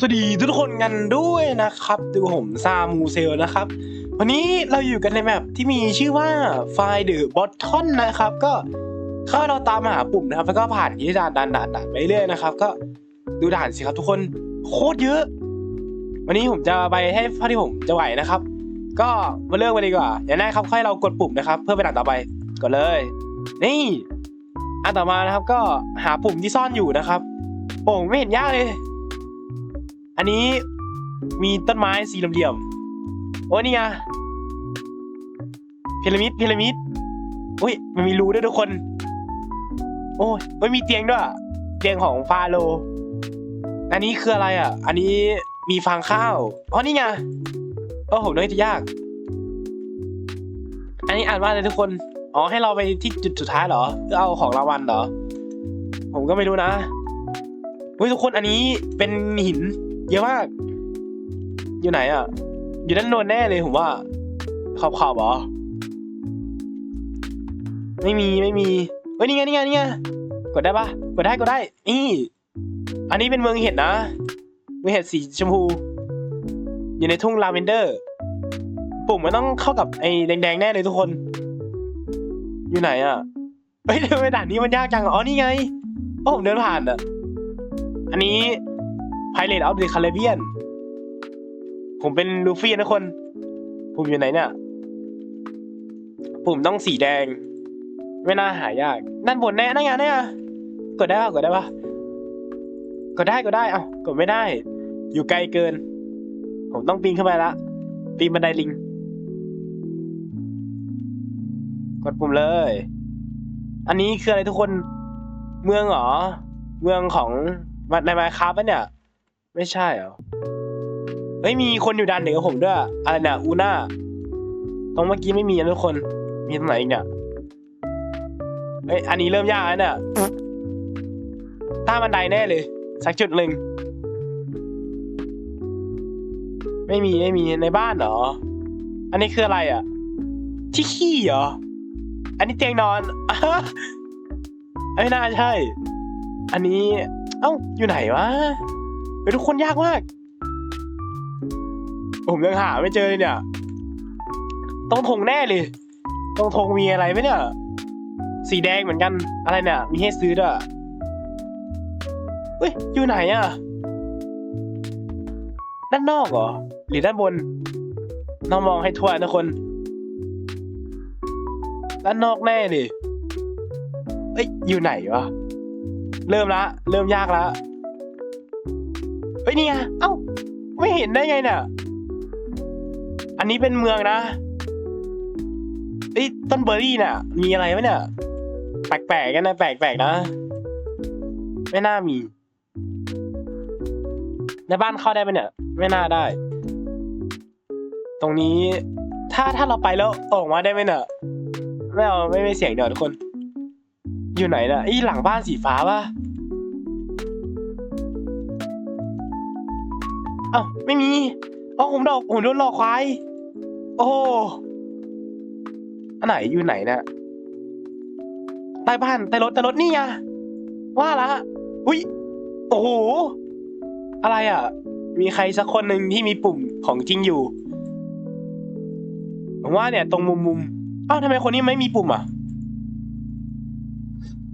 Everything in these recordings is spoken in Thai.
สวัสดีทุกคนกันด้วยนะครับดูผมซามูเซลนะครับ วันนี้เราอยู่กันในแมปที่มีชื่อว่าไฟเดอะบอททอนนะครับ ก็เข้าเราตามหาปุ่มนะครับ แล้วก็ผ่านที่ด่านด่านด่านด่านไปเรื่อยนะครับ ก็ดูด่านสิครับทุกคนโคตรเยอะ วันนี้ผมจะไปให้เท่าที่ผมจะไหวนะครับ ก็มาเริ่มกันดีกว่า อย่างแรกครับให้เรากดปุ่มนะครับ เพื่อไปด่านต่อไปกดเลย นี่อันต่อมานะครับก็หาปุ่มที่ซ่อนอยู่นะครับโอ้ไม่เห็นยากเลย อันนี้มีต้นไม้สี่เหลี่ยมโอ้นี่ไงพีระมิดพีระมิดอุ้ยมันมีรูด้วยทุกคน โอ้ยไม่มีเตียงด้วยเตียงของฟาโรอันนี้คืออะไรอะ อันนี้มีฟางข้าวอ๋อนี่ไงโอ้โหน้อยจะยาก อันนี้อ่านว่าอะไรทุกคน อ๋อให้เราไปที่จุดสุดท้ายเหรอเพื่อเอาของรางวัลเหรอ ผมก็ไม่รู้นะเฮ้ยทุกคนอันนี้เป็นหิน เยอะมาก อยู่ไหนอะ อยู่ด้านโน้นแน่เลยผมว่าขอบขอบๆหรอ ไม่มีไม่มีเฮ้ยนี่ไงนี่ไงนี่ไงกดได้ปะกดได้กดได้ นี่ อันนี้เป็นเมืองเห็ดนะ เมืองเห็ดสีชมพู อยู่ในทุ่งลาเวนเดอร์ ปุ่มมันต้องเข้ากับไอ้แดงๆแน่เลยทุกคน อยู่ไหนอะเฮ้ยทำไมด่านนี้มันยากจัง อ๋อนี่ไงโอ้ผมเดินผ่านอะ อันนี้ Pirate of the Caribbean ผมเป็นลูฟี่นะคน ผมอยู่ไหนเนี่ยปุ่มต้องสีแดง ไม่น่าหายากด้านบนแน่นั่นไงนั่นไงกดได้ปะกดได้ปะกดได้กดได้เอ้ากดไม่ได้ อยู่ไกลเกิน ผมต้องปีนขึ้นไปละปีนบันไดลิง กดปุ่มเลย อันนี้คืออะไรทุกคนเมืองเหรอ เมืองของในมาคาร์ปะเนี่ย ไม่ใช่เหรอ เฮ้ย มีคนอยู่ด้านหนึ่งกับผมด้วย อะไรเนี่ยอูน่า ตรงเมื่อกี้ไม่มีนะทุกคน มีตรงไหนอีกเนี่ย เฮ้ย อันนี้เริ่มยากแล้วเนี่ยใต้บันไดแน่เลย สักจุดหนึ่ง ไม่มีไม่มีในบ้านเหรอ อันนี้คืออะไรอะ ที่ขี้เหรอ อันนี้เตียงนอนไม่น่าใช่ อันนี้ เอ้า อยู่ไหนวะ เฮ้ยทุกคนยากมาก ผมยังหาไม่เจอเลยเนี่ย ต้องธงแน่เลย ต้องธงมีอะไรไหมเนี่ย สีแดงเหมือนกัน อะไรเนี่ย มีให้ซื้อด้วยเฮ้ย อยู่ไหนอะด้านนอกเหรอ หรือด้านบน ต้องมองให้ทั่วนะคน ด้านนอกแน่เลยเอ้ย อยู่ไหนวะ เริ่มละ เริ่มยากละ ฮ้ยนี่ไงเอ้า ไม่เห็นได้ไงเนี่ยอันนี้เป็นเมืองนะเอ้ต้นเบอร์รี่น่ะมีอะไรไหมเนี่ยแปลกๆกันนะแปลกๆนะ ไม่น่ามี ในบ้านเข้าได้ไหมเนี่ย ไม่น่าได้ ตรงนี้ถ้าถ้าเราไปแล้วออกมาได้ไหมเนี่ยไม่เอาไม่ไม่เสียงเดี๋ยวทุกคน อยู่ไหนน่ะไอ้หลังบ้านสีฟ้าปะ เอ้าไม่มีเอ้าผมดอกผมโดนหลอกควาย โอ้อันไหนอยู่ไหนเนี่ยใต้บ้านใต้รถใต้รถนี่ไงว่าละอุ้ยโอ้โหอะไรอะ มีใครสักคนหนึ่งที่มีปุ่มของจริงอยู่ผมว่าเนี่ย ตรงมุมมุมอ้าวทำไมคนนี้ไม่มีปุ่มอะ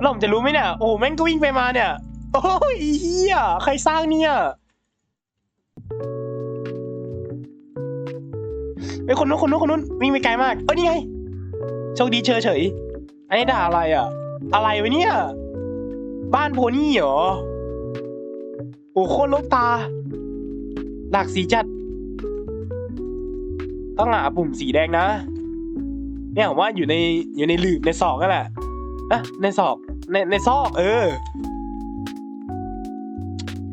แล้วผมจะรู้ไหมเนี่ย โอ้แม่งก็วิ่งไปมาเนี่ย โอ้ยเฮียใครสร้างเนี่ย ไอ้ยคนนู้นคนนู้นคนนู้นวิ่งไปไกลมาก เอ้ยนี่ไง โชคดีเฉยเฉยอันนี้ด่าอะไรอะ อะไรวะเนี่ย บ้านโพนี่เหรอ โอ้โคตรลกตา หลากสีจัด ต้องหาปุ่มสีแดงนะ เนี่ยผมว่าอยู่ในอยู่ในหลืบในศอกนั่นแหละอะในศอกในในซอก เออ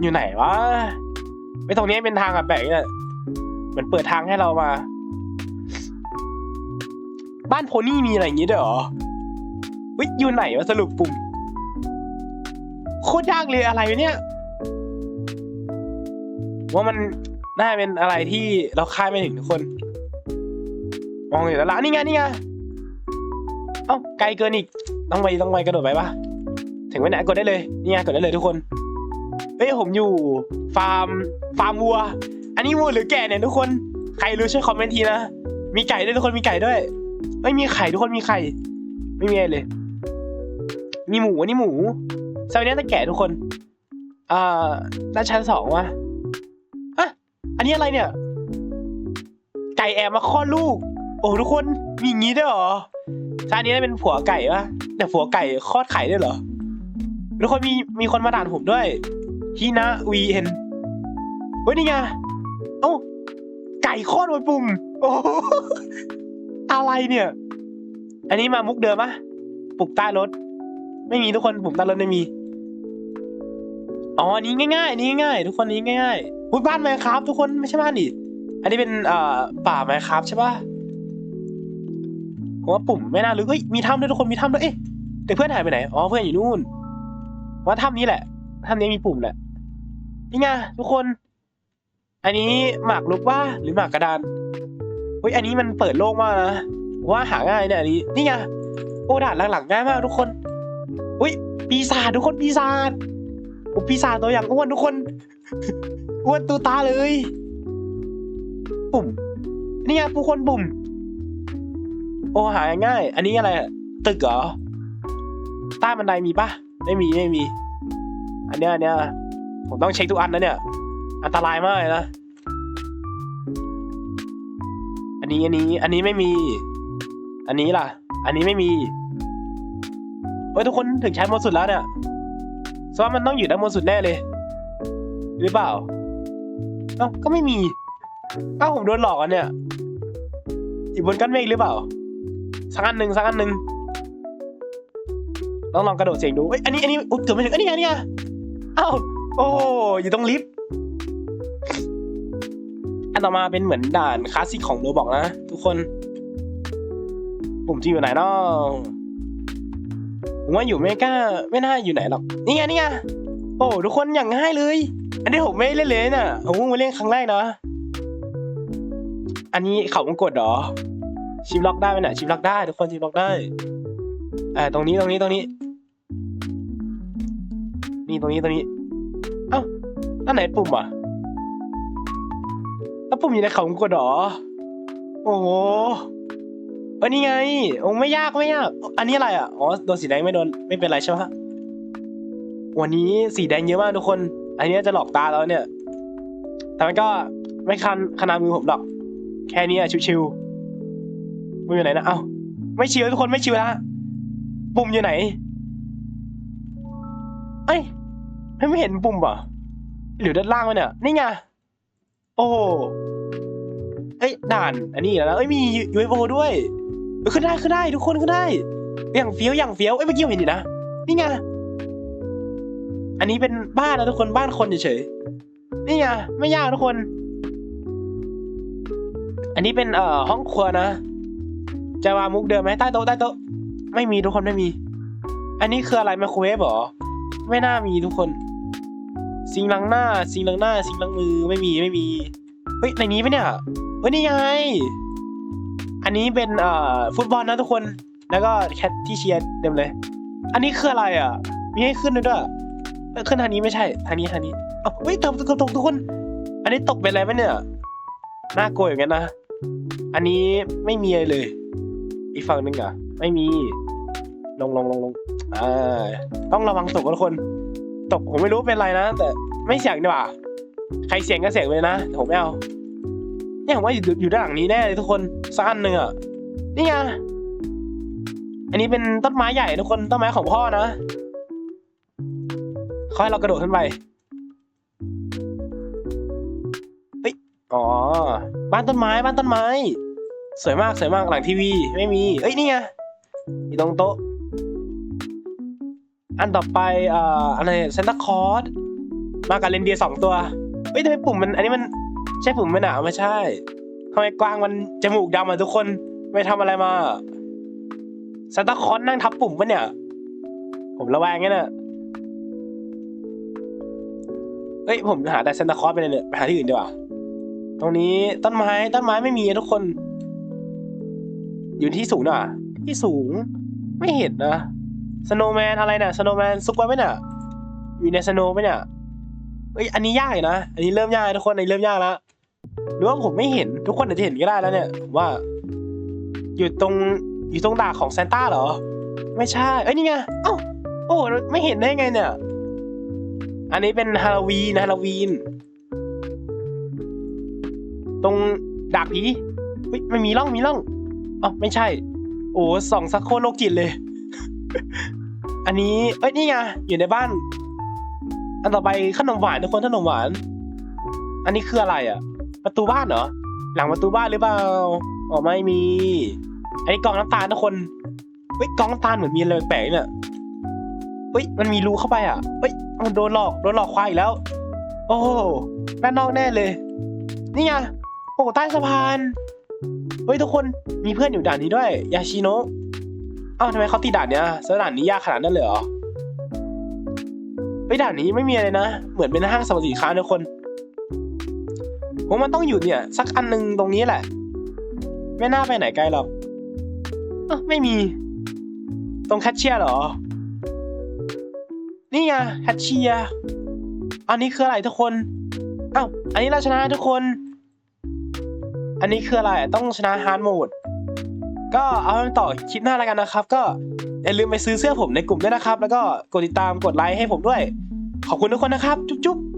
อยู่ไหนวะ ตรงนี้เป็นทางแบบแปลกเนี่ยเหมือนเปิดทางให้เรามา บ้านโพนี่มีอะไรอย่างงี้ด้วยเหรอวิอยู่ไหนวะสรุปปุ่มโคตรยากเลยอะไรเนี่ยว่ามันน่าเป็นอะไรที่เราคาดไม่ถึงทุกคนมองเห็นแล้วละนี่ไงนี่ไงเอ้าไกลเกินอีกต้องไปต้องไปกระโดดไปปะถึงไว้ไหนกดได้เลยนี่ไงกดได้เลยทุกคน ฮ้ยผมอยู่ฟาร์มฟาร์มวัว อันนี้วัวหรือแกะเนี่ยทุกคน ใครรู้ช่วยคอมเมนต์ทีนะ มีไก่ด้วยทุกคนมีไก่ด้วย ไม่มีไข่ทุกคนมีไข่ ไม่มีอะไรเลย มีหมูอันนี้หมูซอยนี้ต้งแกะทุกคน อ่าด้านชั้นสองวะอะอันนี้อะไรเนี่ย ไก่แอบมาคลอดลูก โอ้ทุกคน มีอย่างงี้ด้วยเหรอชาตินี้เป็นผัวไก่ปะแต่ผัวไก่คลอดไข่ด้วยเหรอทุกคนมีมีคนมาด่านผมด้วย ฮีนะวีเอ็นเฮ้ยนี่ไง เอ้า ไก่คลอดบนปุ่ม โอ้โหอะไรเนี่ย อันนี้มามุกเดิมปะปลุกใต้รถ ไม่มีทุกคนปุ่มใต้รถไม่มี อ๋ออันนี้ง่ายๆอันนี้ง่ายๆทุกคนนี้ง่ายๆอุ๊ยบ้านไมครับ ทุกคนไม่ใช่บ้านดิอันนี้เป็นเอ่อป่าไมครับใช่ปะผมว่าปุ่มไม่น่าลึกเฮ้ยมีถ้ำด้วยทุกคนมีถ้ำด้วยเอ๊ะแต่เพื่อนหายไปไหน อ๋อเพื่อนอยู่นู่นว่าถ้ำนี้แหละถ้ำนี้มีปุ่มแหละ นี่ไงทุกคน อันนี้หมากรุกว่าหรือหมากกระดานเฮ้ยอันนี้มันเปิดโล่งมากนะว่าหาง่ายเนี่ยอันนี้นี่ไงโอ้ด่านหลังๆง่ายมากทุกคนอุ้ยปีศาจทุกคนปีศาจโอ้ปีศาจตัวอย่างอ้วนทุกคนอ้วนตัวตาเลย ปุ่มนี่ไงผู้คนปุ่ม โอ้หาง่าย อันนี้อะไรตึกเหรอใต้บันไดมีปะไม่มีไม่มี อันเนี้ยอันเนี้ย ผมต้องเช็คทุกอันนะเนี่ย อันตรายมากเลยนะ อันนี้อันนี้ อันนี้ไม่มี อันนี้ล่ะ อันนี้ไม่มี เฮ้ยทุกคนถึงชั้นบนสุดแล้วเนี่ยสว่ามันต้องอยู่ด้านบนสุดแน่เลย หรือเปล่า เอ้าก็ไม่มีเอ้าผมโดนหลอกอะเนี่ย อยู่บนก้อนเมฆหรือเปล่า สักอันหนึ่งสักอันหนึ่งต้องลองกระโดดเสียงดูเอ้ยอันนี้อันนี้อุ๊ยเกือบไม่ถึงอันนี้อันนี้อะเอ้า โอ้อยู่ตรงลิฟต์อันต่อมาเป็นเหมือนด่านคลาสสิกของโรบอกนะ ทุกคน ปุ่มที่อยู่ไหนเนาะผมว่าอยู่ไม่กล้าไม่น่าอยู่ไหนหรอกนี่ไงนี่ไงโอ้ทุกคนอย่างง่ายเลย อันนี้ผมไม่เล่นเลยน่ะผมเพิ่งมาเล่นครั้งแรกนะอันนี้เขาวงกดเหรอ ชิปล็อกได้ไหมน่ะชิปล็อกได้ ทุกคนชิปล็อกได้อ่าตรงนี้ตรงนี้ตรงนี้ นี่ตรงนี้ตรงนี้ อันไหนปุ่มอะแล้วปุ่มอยู่ในเขากดหรอ โอ้โหเออนี่ไง โอ้ไม่ยากไม่ยาก อันนี้อะไรอะ อ๋อ โดนสีแดงไม่โดน ไม่เป็นไรใช่ไหมวันนี้สีแดงเยอะมากทุกคน อันนี้จะหลอกตาแล้วเนี่ย แต่มันก็ไม่คันขนาดมือผมหรอก แค่นี้อะชิวๆมืออยู่ไหนนะ เอ้า ไม่ชิวทุกคนไม่ชิวละปุ่มอยู่ไหน เอ้ย ไม่เห็นปุ่มป่ะ หรือด้านล่างวะเนี่ย นี่ไง โอ้เอ้ยด่าน อันนี้แล้วนะเอ้ยมี UFO ด้วยเอ้ยขึ้นได้ขึ้นได้ทุกคนขึ้นได้ อย่างเฟี้ยวอย่างเฟี้ยวเอ้ยเมื่อกี้เห็นอยู่นะ นี่ไง อันนี้เป็นบ้านนะทุกคนบ้านคนเฉยๆ นี่ไงไม่ยากทุกคน อันนี้เป็นเอ่อห้องครัวนะ จะวางมุกเดิมไหมใต้โต๊ะใต้โต๊ะ ไม่มีทุกคนไม่มี อันนี้คืออะไรไมโครเวฟหรอ ไม่น่ามีทุกคน ซิงล้างหน้า ซิงล้างหน้า ซิงล้างมือไม่มีไม่มี เฮ้ยในนี้ปะเนี่ยเฮ้ยนี่ไง อันนี้เป็นเอ่อฟุตบอลนะทุกคน แล้วก็แคทที่เชียร์เต็มเลย อันนี้คืออะไรอะ มีให้ขึ้นด้วยด้วยขึ้นทางนี้ไม่ใช่ทางนี้ทางนี้เอ้าเฮ้ยตกตกตกทุกคน อันนี้ตกเป็นอะไรปะเนี่ยน่ากลัวอย่างนั้นนะ อันนี้ไม่มีเลย อีกฝั่งหนึ่งอะ ไม่มี ลงลงลงลงอ่าต้องระวังตกทุกคน ตกผมไม่รู้เป็นไรนะ แต่ไม่เสียงดีกว่าใครเสียงก็เสียงเลยนะแต่ผมไม่เอาเนี่ยผมว่าอยู่อยู่ด้านหลังนี้แน่เลยทุกคนสักอันหนึ่งอะนี่ไงอันนี้เป็นต้นไม้ใหญ่ทุกคนต้นไม้ของพ่อนะเขาให้เรากระโดดขึ้นไปเฮ้ยอ๋อบ้านต้นไม้บ้านต้นไม้ สวยมากสวยมากหลังทีวี ไม่มีเอ้ยนี่ไงอยู่ตรงโต๊ะ อันต่อไปเอ่ออะไรเซนต์คอร์สมากับเรนเดียร์สองตัวเฮ้ยทำไมปุ่มมัน อันนี้มันใช่ปุ่มไหมหนาไม่ใช่ทำไมกวางมันจมูกดำอะทุกคนไปทำอะไรมาซานตาคลอนนั่งทับปุ่มปะเนี่ย ผมระแวงงั้นน่ะเฮ้ยผมหาแต่ซานตาคลอสไปเลยเนี่ยไปหาที่อื่นดีกว่า ตรงนี้ต้นไม้ต้นไม้ไม่มีอะทุกคน อยู่ที่สูงน่ะ ที่สูง ไม่เห็นนะ สโนว์แมนอะไรเนี่ยสโนว์แมนซุกไว้ไหมเนี่ยอยู่ในสโนว์ไหมเนี่ยเอ้ยอันนี้ยากอยู่นะ อันนี้เริ่มยากทุกคนอันนี้เริ่มยากแล้วหรือว่าผมไม่เห็นทุกคนอาจจะเห็นก็ได้แล้วเนี่ยผมว่า อยู่ตรงอยู่ตรงดาบของซานต้าเหรอ ไม่ใช่เอ้ยนี่ไงเอ้าโอ้ไม่เห็นได้ไงเนี่ย อันนี้เป็นฮาโลวีนฮาโลวีนตรงดาบผีเฮ้ยมันมีร่องมีร่องอ๋อไม่ใช่ โอ้สองสักโคโลกจิตเลย อันนี้เอ้ยนี่ไงอยู่ในบ้าน อันต่อไปขนมหวานทุกคนขนมหวาน อันนี้คืออะไรอะ ประตูบ้านเหรอหลังประตูบ้านหรือเปล่าอ๋อไม่มี อันนี้กล่องน้ำตาลทุกคนเฮ้ยกล่องน้ำตาลเหมือนมีอะไรแปลกเนี่ยเฮ้ยมันมีรูเข้าไปอะเฮ้ยมันโดนหลอกโดนหลอกควายอีกแล้ว โอ้ด้านนอกแน่เลย นี่ไงโอ้ใต้สะพานเฮ้ยทุกคนมีเพื่อนอยู่ด่านนี้ด้วยยาชิโนะ เอ้าทำไมเขาตีด่านเนี้ยสด่านนี้ยากขนาดนั้นเลยเหรอเฮ้ด่านนี้ไม่มีอะไรนะ เหมือนเป็นห้างสรรพสินค้าทุกคนผมมันต้องอยู่เนี่ย สักอันหนึงตรงนี้แหละ ไม่น่าไปไหนไกลหรอกเอ้าไม่มี ตรงแคชเชียร์หรอ นี่ไงแคชเชียร์อันนี้คืออะไรทุกคนอ้าอันนี้เราชนะทุกคน อันนี้คืออะไรต้องชนะฮาร์ดโหมด ก็เอาไปต่อคลิปหน้าแล้วกันนะครับ ก็อย่าลืมไปซื้อเสื้อผมในกลุ่มด้วยนะครับ แล้วก็กดติดตามกดไลค์ให้ผมด้วย ขอบคุณทุกคนนะครับ จุ๊บๆ